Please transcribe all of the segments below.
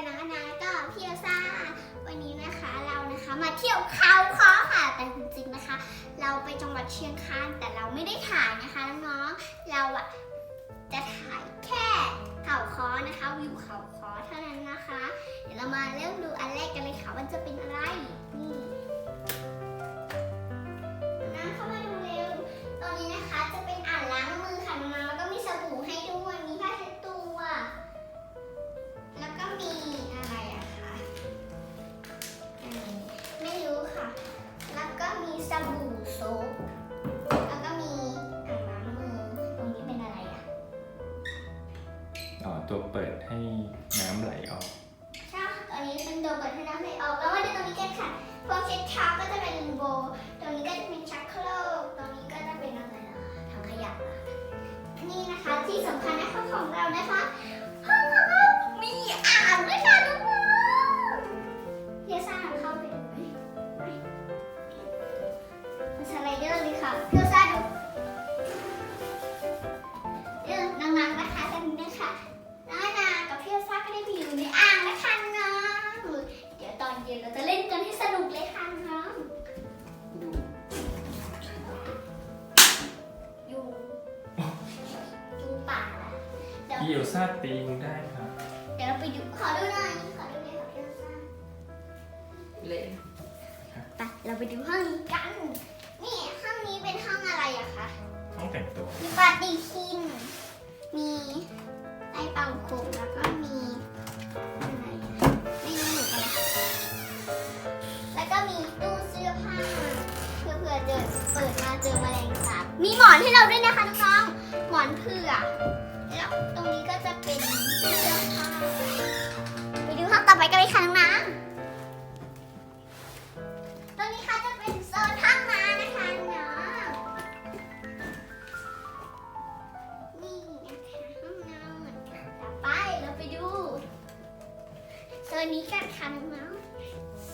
กับน้องอนาก็พี่เอลซ่าวันนี้นะคะเรานะคะมาเที่ยวเขาคอค่ะแต่จริงๆนะคะ เราไปจังหวัดเชียงคานแต่เราไม่ได้ถ่ายนะคะน้องๆเราอะจะถ่ายแค่เขาคอนะคะวิวเขาคอเท่านั้นนะคะ เดี๋ยวเรามาเริ่มดูอันแรกกันเลยค่ะว่าจะเป็นอะไรนี่ ตัวเปิดให้น้ำไหลออก ใช่ค่ะตอนนี้เป็นตัวเปิดให้น้ำไหลออก แล้วมาดูตรงนี้กันค่ะพวกเช็ดเท้าก็จะเป็นโบว์ตรงนี้ก็จะเป็นชักโครกตรงนี้ก็จะเป็นอะไรนะถังขยะล่ะนี่นะคะที่สำคัญนะคะของเรานะคะ เดี๋ยวพี่เอลซ่าตีงได้ครับ เดี๋ยวเราไปดูขอดูหน่อยขอดูหน่อยค่ะพี่เอลซ่าเละไปเราไปดูห้องนี้กัน นี่ห้องนี้เป็นห้องอะไรอะคะ ห้องแต่งตัว มีปฏิทิน มีไอเป่าขมแล้วก็มีอะไรอะไม่รู้เหมือนกันนะคะแล้วก็มีตู้เสื้อผ้าเพื่อเผื่อเจอเปิดมาเจอแมลงสาบ มีหมอนให้เราด้วยนะคะน้องๆหมอนเผื่อ แล้ว ตรงนี้ก็จะเป็นตู้เสื้อผ้าไปดูห้องต่อไปกันเลยค่ะน้องๆตรงนี้ค่ะจะเป็นโซนห้องน้ำนะคะน้องนี่นะคะห้องนอนต่อไปเราไปดูโซนนี้กันค่ะน้อง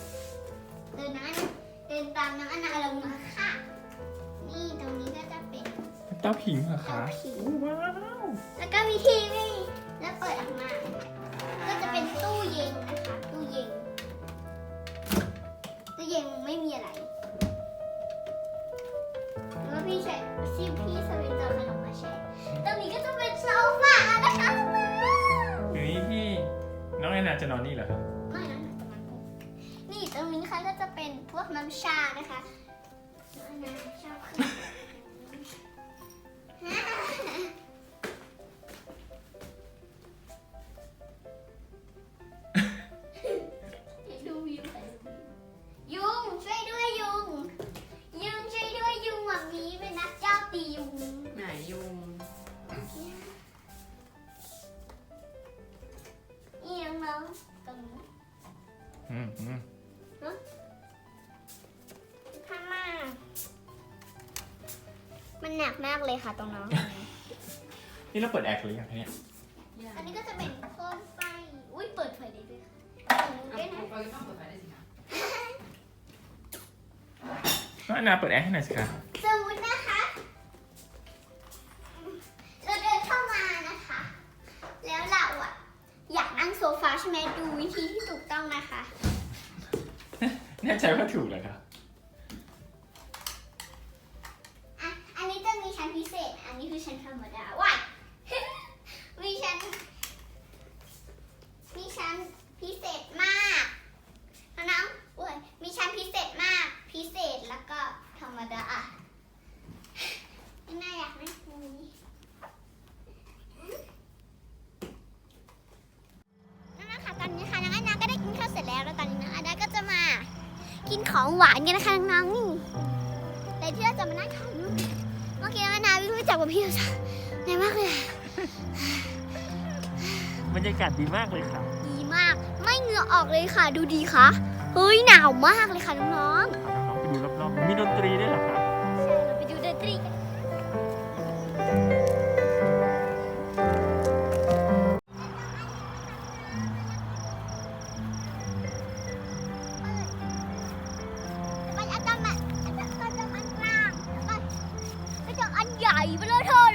ๆเดินนะเดินตามน้องอนาลงมาค่ะ นี่ตรงนี้ก็จะเป็น เต้าผิงเหรอเตาคะผิงว้าว แล้วก็มีทีวีแล้วเปิดออกมา ก็จะเป็นตู้เย็นนะคะ ตู้เย็น ตู้เย็นไม่มีอะไร แล้วก็พี่ใช้ซีพี่สวินเจอขนมมาแช่ตรงนี้ก็จะเป็นโซฟานะคะทีนี้พี่น้องแอนนาจะนอนนี่เหรอครับไม่นะตรงนั้นนี่ตรงนี้ค่ะก็จะเป็นพวกน้ำชานะคะน้ำชาคือ มันหนักมากเลยค่ะตรงน้อง นี่เราเปิดแอร์หรือยังเนี่ยอันนี้ก็จะเป็นโคมไฟ อุ้ยเปิดไฟได้ด้วยค่ะตรงนี้เอาด้วยนะเราจะต้องเปิดไฟได้สิคะน้องแอนนาเปิดแอร์ให้หน่อยสิคะสมมตินะคะ เราเดินเข้ามานะคะ แล้วเราอะอยากนั่งโซฟาใช่ไหมดูวิธีที่ถูกต้องนะคะ แน่ใจว่าถูกเหรอครับ อะ อันนี้จะมีชั้นพิเศษ อันนี้คือชั้นธรรมดาว้าย มีชั้น มีชั้นพิเศษมากน้องๆอุ้ยมีชั้นพิเศษมาก พิเศษแล้วก็ธรรมดาอะน่าอยากนั่งตรงนี้นั่นนะคะตอนนี้ค่ะน้องอันนาก็ได้กินข้าวเสร็จแล้ว แล้วตอนนี้น้องอันนาก็จะมา กิน ของหวานกันนะคะน้องๆนี่แต่ที่เราจะมานั่งถ่ายรูปเมื่อกี้น้องอันนาวิ่งไปจับกับพี่เราจ้ะเหนื่อยมากเลยอะบรรยากาศดีมากเลยค่ะ ดีมาก ไม่เหงื่อออกเลยค่ะ ดูดีค่ะ เฮ้ยหนาวมากเลยค่ะน้องน้องๆไปดูรอบๆมีดนตรีด้วยเหรอคะ ญ่ไปเลยเธอ